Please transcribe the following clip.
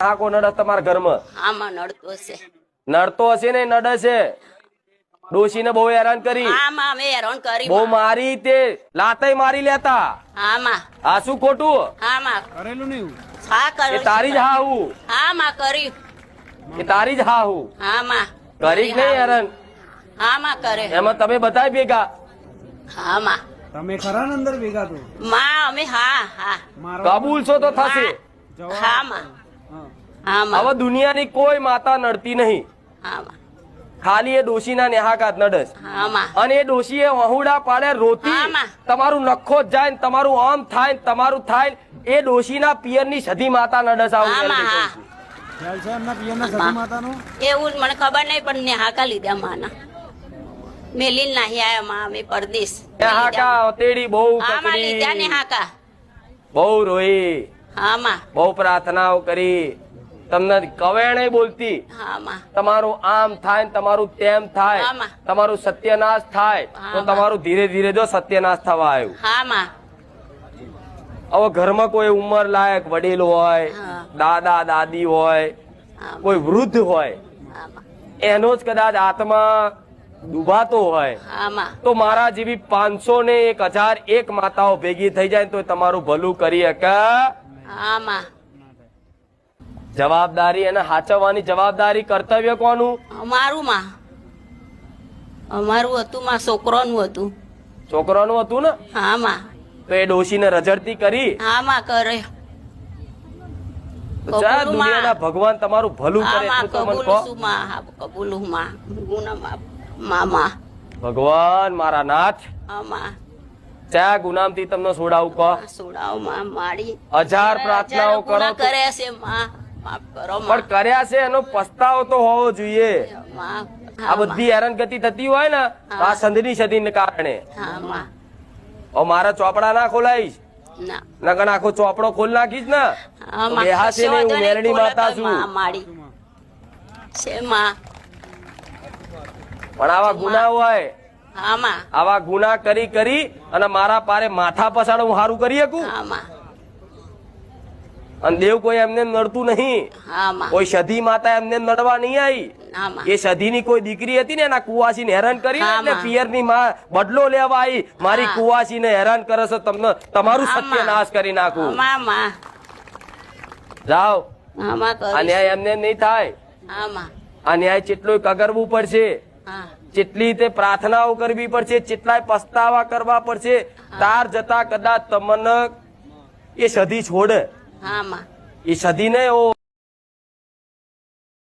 આ નડે તમારા ઘરમાં. આમાં નડતો છે. નડતો હશે ને નડે છે. ડોશીને બહુ હેરાન કરી. આમાં અમે હેરાન કરી બહુ મારી તે લાતે મારી લેતા. આમાં. આ શું ખોટું? આમાં. કરેલું નહીં હા. તારી જ હા હું આમાં કરી એ તારી જ હા હું આમાં. કરી નહીં હેરાન. આમાં કરે. એમાં તમે બધા ભેગા. આમાં. તમે ખરા અંદર ભેગા તો? માં અમે હા હા. કબૂલ છો તો થશે. હા. આમાં હવે દુનિયાની કોઈ માતા નડતી નહીં. ખાલી એ ડોશીના નેહાકાત નડસ અને એ ડોશીએ વહુડા પાડે રોતી. તમારું નખો જ જાય તમારું આમ થાય તમારું થાય એ ડોશી ના પિયરની સધી માતા નડસ આવું. ખ્યાલ છે એમના પિયરના માતાનો? એવું મને ખબર નહીં પણ નેહાકા લીધા માના. મેલીન નાહી આયા માં અમે પરદેશ. નેહાકા તેડી બહુ આમાં લીધા ને બહુ રોઈ. બહુ પ્રાર્થનાઓ કરી. તમને કવેણે બોલતી. તમારું આમ થાય તમારું તેમ થાય. તમારું સત્યનાશ થાય. તો તમારું ધીરે ધીરે જો સત્યનાશ થવા આવ્યું. હવે ઘરમાં કોઈ ઉંમર લાયક વડીલ હોય દાદા દાદી હોય કોઈ વૃદ્ધ હોય એનો જ કદાચ આત્મા ડૂબાતો હોય. તો મારા જેવી પાંચસો ને એક હજાર એક માતાઓ ભેગી થઈ જાય તો તમારું ભલું કરી શકે. આમાં. જવાબદારી અને સાચવવાની જવાબદારી કર્તવ્ય કોનું? અમારું માં અમારું હતું માં છોકરોનું હતું. છોકરાનું હતું ને? આમાં. તો એ ડોશીને રજડતી કરી? આમાં કરે. તો દુનિયાના ભગવાન તમારું ભલું કરે કબૂલમાં હા, માં ભગવાન મારા નાથ. આમાં. ચા ગુનામથી તમને સોડાવું કહો સોડાવમાં માડી હજાર પ્રાર્થનાઓ કરો કરે છે માં. માફ કરો પણ કર્યા છે એનો પસ્તાવો તો હોવો જોઈએ. આ બધી હેરાનગતિ થતી હોય ને આ સંધિની સદીને કારણે. મારા ચોપડા ના ખોલાઈશ. નગર આખો ચોપડો ખોલ નાખીશ ને. બેહાશે નહીં, હું ખોલો માતા છું. પણ આવા ગુના હોય આવા ગુના કરી કરી અને મારા પારે માથા પસાડ હું સારું કરી શકું? અને દેવ કોઈ એમને નડતું નહીં. કોઈ સધી માતા એમને નડવા નહીં આવી. એ સધી ની કોઈ દીકરી હતી ને એના કુવાસીને હેરાન કરી એટલે માં. પિયરની માં બદલો લેવા આવી. મારી કુવાસી ને હેરાન કરે છે તમને તમારું સત્ય નાશ કરી નાખું. જાઓ. હા માં આ કરીશ. ન્યાય એમને એમ નહીં થાય. અન્યાયમાં જેટલું કગરવું પડશે. હા. જેટલી તે પ્રાર્થનાઓ કરવી પડશે જેટલાય પસ્તાવા કરવા પડશે તાર જતા કદાચ તમને એ સધી છોડે. એ સધીને ઓ